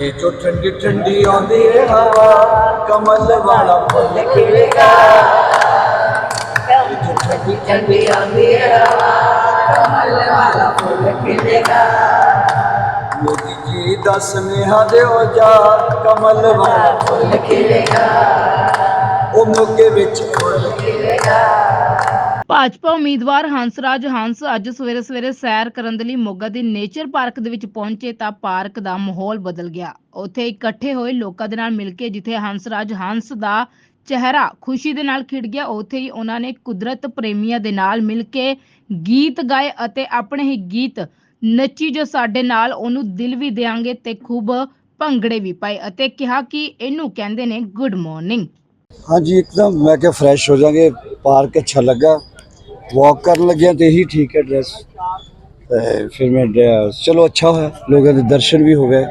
ਇਹ ਜੋ ਠੰਡੀ ਠੰਡੀ ਆਉਂਦੀ ਏ ਹਵਾ, ਕਮਲ ਵਾਲਾ ਫੁੱਲ ਖਿੜੇਗਾ ਇਹ ਜੋ ਠੰਡੀ ਠੰਡੀ ਆਉਂਦੀ ਏ ਹਵਾ, ਕਮਲ ਵਾਲਾ ਫੁੱਲ ਖਿੜੇਗਾ ਮੋਦੀ ਜੀ ਦਾ ਸੁਨੇਹਾ ਦਿਓ ਜਾ, ਕਮਲ ਵਾਲਾ ਫੁੱਲ ਖਿੜੇਗਾ ਉਹ ਮੋਗੇ ਵਿੱਚ ਫੁੱਲ ਭਾਜਪਾ ਉਮੀਦਵਾਰ ਹੰਸਰਾਜ ਹੰਸ ਅੱਜ ਸਵੇਰੇ ਸਵੇਰੇ ਸੈਰ ਕਰਨ ਦੇ ਲਈ ਮੋਗਾ ਦੇ ਨੇਚਰ ਪਾਰਕ ਦੇ ਵਿੱਚ ਪਹੁੰਚੇ ਤਾਂ ਪਾਰਕ ਦਾ ਮਾਹੌਲ ਬਦਲ ਗਿਆ। ਉੱਥੇ ਇਕੱਠੇ ਹੋਏ ਲੋਕਾਂ ਦੇ ਨਾਲ ਮਿਲ ਕੇ ਜਿੱਥੇ ਹੰਸਰਾਜ ਹੰਸ ਦਾ ਚਿਹਰਾ ਖੁਸ਼ੀ ਦੇ ਨਾਲ ਖਿੜ ਗਿਆ, ਉੱਥੇ ਹੀ ਉਹਨਾਂ ਨੇ ਕੁਦਰਤ ਪ੍ਰੇਮੀਆਂ ਦੇ ਨਾਲ ਮਿਲ ਕੇ ਗੀਤ ਗਾਏ ਅਤੇ ਆਪਣੇ ਹੀ ਗੀਤ ਨੱਚੀ ਜੋ ਸਾਡੇ ਨਾਲ ਉਹਨੂੰ ਦਿਲ ਵੀ ਦੇਾਂਗੇ ਤੇ ਖੂਬ ਭੰਗੜੇ ਵੀ ਪਾਏ ਅਤੇ ਕਿਹਾ ਕਿ ਇਹਨੂੰ ਕਹਿੰਦੇ ਨੇ ਗੁੱਡ ਮਾਰਨਿੰਗ ਹਾਂਜੀ, ਇੱਕਦਮ ਮੈਂ ਕਿਹਾ ਫਰੈਸ਼ ਹੋ ਜਾਗੇ ਪਾਰਕ ਅੱਛਾ ਲੱਗਾ। ਵਾਕ ਕਰਨ ਲੱਗਿਆ ਤੇ ਇਹੀ ਠੀਕ ਹੈ ਡਰੈਸ ਤੇ ਫਿਰ ਮੈਂ ਚਲੋ ਅੱਛਾ ਹੋਇਆ ਲੋਕਾਂ ਦੇ ਦਰਸ਼ਨ ਵੀ ਹੋ ਗਏ।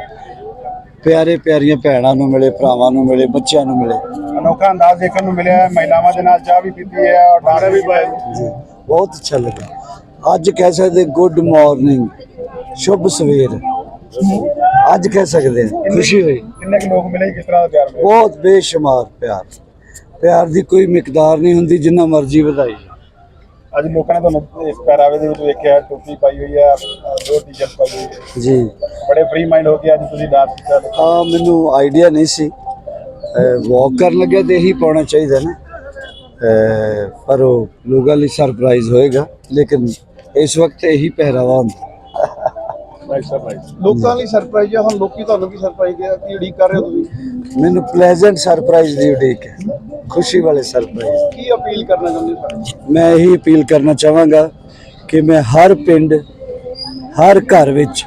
ਪਿਆਰੇ ਪਿਆਰੀਆਂ ਭੈਣਾਂ ਨੂੰ ਮਿਲੇ ਭਰਾਵਾਂ ਨੂੰ ਮਿਲੇ ਬੱਚਿਆਂ ਨੂੰ ਮਿਲੇ। ਅਨੋਖਾ ਅੰਦਾਜ਼ ਦੇਖਣ ਨੂੰ ਮਿਲਿਆ ਮਹਿਲਾਵਾਂ ਦੇ ਨਾਲ ਚਾਹ ਵੀ ਪੀਤੀ ਹੈ ਔਰ ਡਾਂਸ ਵੀ ਜੀ ਬਹੁਤ ਅੱਛਾ ਲੱਗਾ। ਅੱਜ ਕਹਿ ਸਕਦੇ ਗੁੱਡ ਮਾਰਨਿੰਗ ਸ਼ੁਭ ਸਵੇਰ। ਅੱਜ ਕਹਿ ਸਕਦੇ ਹਾਂ ਖੁਸ਼ੀ ਹੋਈ। ਕਿੰਨੇ ਲੋਕ ਮਿਲੇ ਕਿਸ ਤਰ੍ਹਾਂ ਦਾ ਪਿਆਰ ਬਹੁਤ ਬੇਸ਼ੁਮਾਰ ਪਿਆਰ। ਪਿਆਰ ਦੀ ਕੋਈ ਮਿਕਦਾਰ ਨਹੀਂ ਹੁੰਦੀ ਜਿੰਨਾ ਮਰਜ਼ੀ ਵਧਾਈ ਅੱਜ ਲੋਕਾਂ ਨੇ ਤੁਹਾਨੂੰ ਇਸ ਪਹਿਰਾਵੇ ਦੇ ਵਿੱਚ ਵੇਖਿਆ ਟੋਪੀ ਪਾਈ ਹੋਈ ਹੈ ਦੋ ਟੀ-ਸ਼ਰਟ ਪਾਈ ਹੋਈ ਹੈ ਜੀ। ਬੜੇ ਫ੍ਰੀ ਮਾਈਂਡ ਹੋ ਕੇ ਅੱਜ ਤੁਸੀਂ ਡਾਂਸ ਕੀਤਾ ਆ ਮੈਨੂੰ ਆਈਡੀਆ ਨਹੀਂ ਸੀ। ਵਾਕ ਕਰਨ ਲੱਗਿਆ ਤੇ ਇਹੀ ਪਾਉਣਾ ਚਾਹੀਦਾ ਨਾ। ਪਰ ਉਹ ਲੋਕਾਂ ਲਈ ਸਰਪ੍ਰਾਈਜ਼ ਹੋਏਗਾ ਲੇਕਿਨ ਇਸ ਵਕਤ ਇਹੀ ਪਹਿਰਾਵਾ ਹੁੰਦਾ। ਲੋਕਾਂ ਲਈ ਸਰਪ੍ਰਾਈਜ਼ ਹੈ ਹੁਣ ਲੋਕੀ ਤੁਹਾਨੂੰ ਕੀ ਸਰਪ੍ਰਾਈਜ਼ ਦੇ ਕੀ ਉਡੀਕ ਕਰ ਰਹੇ ਹੋ ਤੁਸੀਂ? ਮੈਨੂੰ ਪਲੇਜ਼ੈਂਟ ਸਰਪ੍ਰਾਈਜ਼ ਦੀ ਉਡੀਕ ਹੈ। ਖੁਸ਼ੀ ਵਾਲੇ ਸਰਪ੍ਰਾਈਜ਼ ਕੀ ਅਪੀਲ ਕਰਨਾ ਚਾਹੁੰਦੇ ਮੈਂ ਇਹੀ ਅਪੀਲ ਕਰਨਾ ਚਾਹਾਂਗਾ ਕਿ ਮੈਂ ਹਰ ਪਿੰਡ ਹਰ ਘਰ ਵਿੱਚ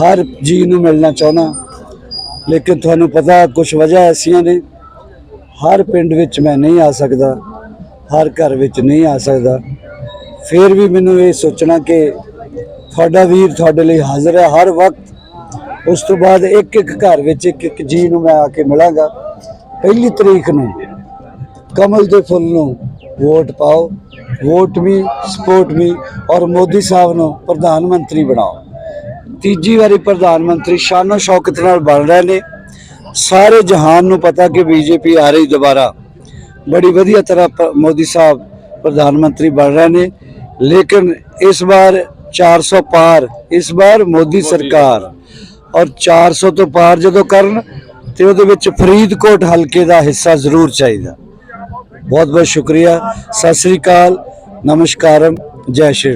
ਹਰ ਜੀ ਨੂੰ ਮਿਲਣਾ ਚਾਹੁੰਦਾ। ਲੇਕਿਨ ਤੁਹਾਨੂੰ ਪਤਾ ਕੁਝ ਵਜ੍ਹਾ ਐਸੀਆਂ ਨੇ ਹਰ ਪਿੰਡ ਵਿੱਚ ਮੈਂ ਨਹੀਂ ਆ ਸਕਦਾ ਹਰ ਘਰ ਵਿੱਚ ਨਹੀਂ ਆ ਸਕਦਾ। ਫਿਰ ਵੀ ਮੈਨੂੰ ਇਹ ਸੋਚਣਾ ਕਿ ਤੁਹਾਡਾ ਵੀਰ ਤੁਹਾਡੇ ਲਈ ਹਾਜ਼ਰ ਹੈ ਹਰ ਵਕਤ। ਉਸ ਤੋਂ ਬਾਅਦ ਇੱਕ ਇੱਕ ਘਰ ਵਿੱਚ ਇੱਕ ਇੱਕ ਜੀ ਨੂੰ ਮੈਂ ਆ ਕੇ ਮਿਲਾਂਗਾ। ਪਹਿਲੀ ਤਰੀਕ ਨੂੰ ਕਮਲ ਦੇ ਫੁੱਲ ਨੂੰ ਵੋਟ ਪਾਓ ਵੋਟ ਵੀ ਸਪੋਰਟ ਵੀ ਔਰ ਮੋਦੀ ਸਾਹਿਬ ਨੂੰ ਪ੍ਰਧਾਨ ਮੰਤਰੀ ਬਣਾਓ। ਤੀਜੀ ਵਾਰੀ ਪ੍ਰਧਾਨ ਮੰਤਰੀ ਸ਼ਾਨੋ ਸ਼ੌਕਤ ਨਾਲ ਬਣ ਰਹੇ ਨੇ। ਸਾਰੇ ਜਹਾਨ ਨੂੰ ਪਤਾ ਕਿ ਬੀਜੇਪੀ ਆ ਰਹੀ ਦੁਬਾਰਾ। ਬੜੀ ਵਧੀਆ ਤਰ੍ਹਾਂ ਮੋਦੀ ਸਾਹਿਬ ਪ੍ਰਧਾਨ ਮੰਤਰੀ ਬਣ ਰਹੇ ਨੇ। ਲੇਕਿਨ ਇਸ ਵਾਰ 400 ਪਾਰ ਇਸ ਵਾਰ ਮੋਦੀ ਸਰਕਾਰ ਔਰ 400 ਤੋਂ ਪਾਰ ਜਦੋਂ ਕਰਨ ਤੇ ਉਹਦੇ ਵਿੱਚ ਫਰੀਦਕੋਟ ਹਲਕੇ ਦਾ ਹਿੱਸਾ ਜ਼ਰੂਰ ਚਾਹੀਦਾ। ਬਹੁਤ ਬਹੁਤ ਸ਼ੁਕਰੀਆ। ਸਤਿ ਸ੍ਰੀ ਅਕਾਲ। ਨਮਸਕਾਰਮ। ਜੈ ਸ਼੍ਰੀ